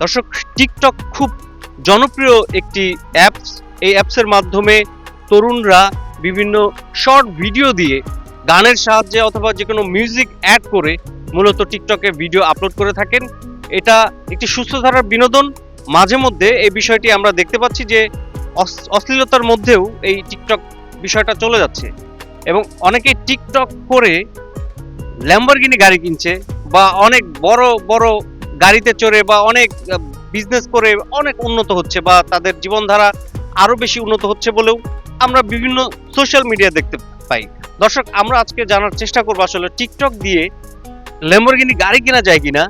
দর্শক টিকটক খুব জনপ্রিয় একটি অ্যাপস এই অ্যাপসের মাধ্যমে তরুণরা বিভিন্ন শর্ট ভিডিও দিয়ে গানের সাহায্যে অথবা যে কোনো মিউজিক অ্যাড করে মূলত টিকটকে ভিডিও আপলোড করে থাকেন। এটা একটি সুস্থ ধারার বিনোদন। মাঝে মধ্যে এই বিষয়টি আমরা দেখতে পাচ্ছি যে অশ্লীলতার মধ্যেও এই টিকটক বিষয়টা চলে যাচ্ছে। এবং অনেকেই টিকটক করে ল্যাম্বরগিনি গাড়ি কিনছে বা অনেক বড় বড় গাড়িতে চড়ে বা অনেক বিজনেস করে অনেক উন্নত হচ্ছে বা তাদের জীবনধারা আরও বেশি উন্নত হচ্ছে বলেও আমরা বিভিন্ন সোশ্যাল মিডিয়া দেখতে পাই। দর্শক, আমরা আজকে জানার চেষ্টা করব আসলে টিকটক দিয়ে ল্যাম্বরগিনি গাড়ি কেনা যায় কিনা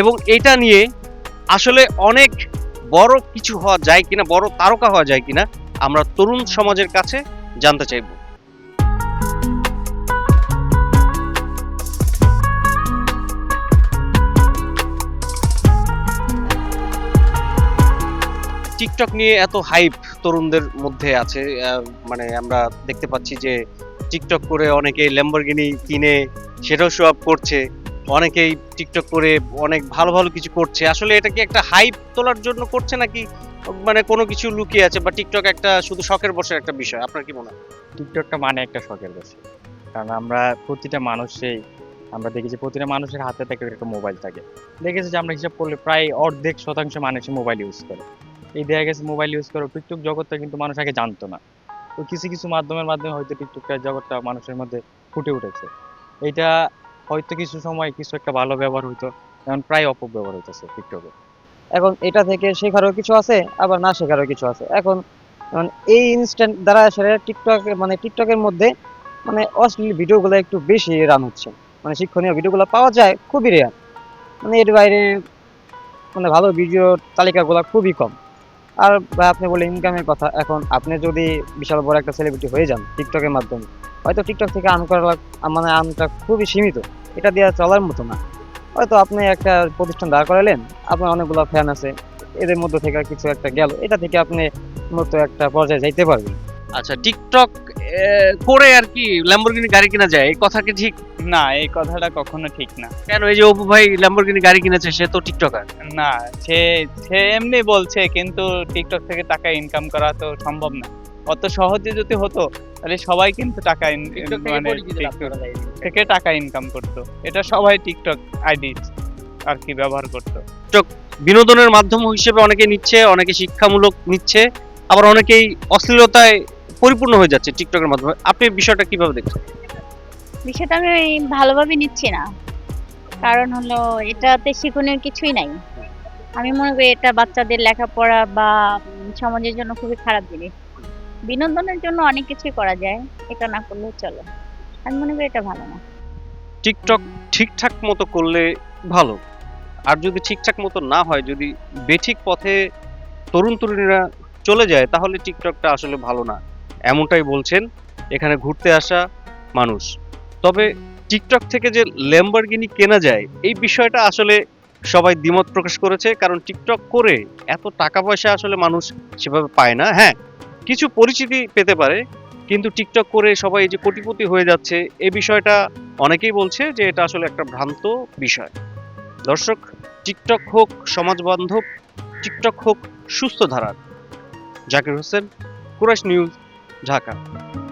এবং এটা নিয়ে আসলে অনেক বড় কিছু হওয়া যায় কিনা, বড় তারকা হওয়া যায় কিনা আমরা তরুণ সমাজের কাছে জানতে চাইব। টিকটক নিয়ে এত হাইপ তরুণদের মধ্যে আছে মানে আমরা দেখতে পাচ্ছি যে টিকটক করে অনেকে ল্যাম্বরগিনি কিনে, সেটাও শো আপ করছে, অনেকেই টিকটক করে অনেক ভালো ভালো কিছু করছে। আসলে এটা কি একটা হাইপ তোলার জন্য করছে নাকি মানে কোনো কিছু লুকিয়ে আছে? বা টিকটক একটা শুধু শখের বসের একটা বিষয়, আপনার কি মনে হয়? টিকটকটা মানে একটা শখের বিষয় কারণ আমরা প্রতিটা মানুষেই, আমরা দেখেছি প্রতিটা মানুষের হাতে থাকে একটা মোবাইল থাকে। দেখেছি যে আমরা হিসাব করলে প্রায় অর্ধেক শতাংশ মানুষই মোবাইল ইউজ করে। এই দেখা গেছে মোবাইল ইউজ করে টিকটক জগৎটা কিন্তু মানুষ আগে জানতো না। তো কিছু কিছু মাধ্যমের মাধ্যমে হয়তো টিকটকটা জগৎটা মানুষের মধ্যে ফুটে উঠেছে। এটা হয়তো কিছু সময় কিছু একটা ভালো ব্যবহার হইতো এখন প্রায় অপব্যবহার হইতেছে টিকটকে এখন এটা থেকে শেখারও কিছু আছে, আবার না শেখারও কিছু আছে। এখন মানে এই ইনস্ট্যান্ট দ্বারা সেটা টিকটক মানে টিকটকের মধ্যে মানে অশ্লীল ভিডিওগুলো একটু বেশি রান হচ্ছে। মানে শিক্ষণীয় ভিডিওগুলো পাওয়া যায়, খুবই রেয়ার মানে এর বাইরে মানে ভালো ভিডিওর তালিকাগুলো খুবই কম। আর আপনি বলে ইনকামের কথা, এখন আপনি যদি বিশাল বড় একটা সেলিব্রিটি হয়ে যান টিকটকের মাধ্যমে, হয়তো টিকটক থেকে আর্ন করা মানে আর্নটা খুবই সীমিত, এটা দিয়ে চলার মতো না। হয়তো আপনি একটা প্রতিষ্ঠান দাঁড় করালেন, আপনার অনেকগুলো ফ্যান আছে, এদের মধ্যে থেকে কিছু একটা গেল, এটা থেকে আপনি মতো একটা পর্যায়ে যাইতে পারবেন। আচ্ছা টিকটক করে আর কি ল্যাম্বরগিনি গাড়ি কিনা যায় এই কথা কি ঠিক? না এই কথাটা কখনো ঠিক না। কেন এই যে অপু ভাই ল্যাম্বরগিনি গাড়ি কিনেছে সে তো টিকটকার। না সে সে এমনি বলছে কিন্তু টিকটক থেকে টাকা ইনকাম করা তো সম্ভব না। অত সহজে যদি হতো তাহলে সবাই কিন্তু টাকা মানে টিকটক থেকে টাকা ইনকাম করতো। এটা সবাই টিকটক আইডি আর কি ব্যবহার করতো। টিকটক বিনোদনের মাধ্যম হিসেবে অনেকে নিচ্ছে অনেকে শিক্ষামূলক নিচ্ছে আবার অনেকেই অশ্লীলতায় পরিপূর্ণ হয়ে যাচ্ছে টিকটকের মাধ্যমে। আপনি বিষয়টা কীভাবে দেখছেন? বিষয়টা আমি ভালোভাবে নিচ্ছি না। কারণ হলো এটাতে শিক্ষণীয় কিছুই নাই। আমি মনে করি এটা বাচ্চাদের লেখাপড়া বা সমাজের জন্য খুবই খারাপ জিনিস। বিনোদনের জন্য অনেক কিছুই করা যায় এটা না করলেও চলে। আমি মনে করি এটা ভালো না। টিকটক ঠিকঠাক মতো করলে ভালো। আর যদি ঠিকঠাক মতো না হয় যদি বেঠিক পথে তরুণ তরুণীরা চলে যায় তাহলে টিকটকটা আসলে ভালো না। এমনটাই বলছেন, এখানে ঘুরতে আসা মানুষ। তবে টিকটক থেকে যে ল্যাম্বরগিনি কেনা যায়, এই বিষয়টা আসলে সবাই দ্বিমত প্রকাশ করেছে, কারণ টিকটক করে এত টাকা পয়সা আসলে মানুষ সেভাবে পায় না। হ্যাঁ কিছু পরিচিতি পেতে পারে, কিন্তু টিকটক করে সবাই যে কোটিপতি হয়ে যাচ্ছে এই বিষয়টা অনেকেই বলছে যে এটা আসলে একটা ভ্রান্ত বিষয়। দর্শক, টিকটক হোক সমাজ বান্ধব, টিকটক হোক সুস্থ ধারার। জাকির হোসেন কুরাশ নিউজ। ढाका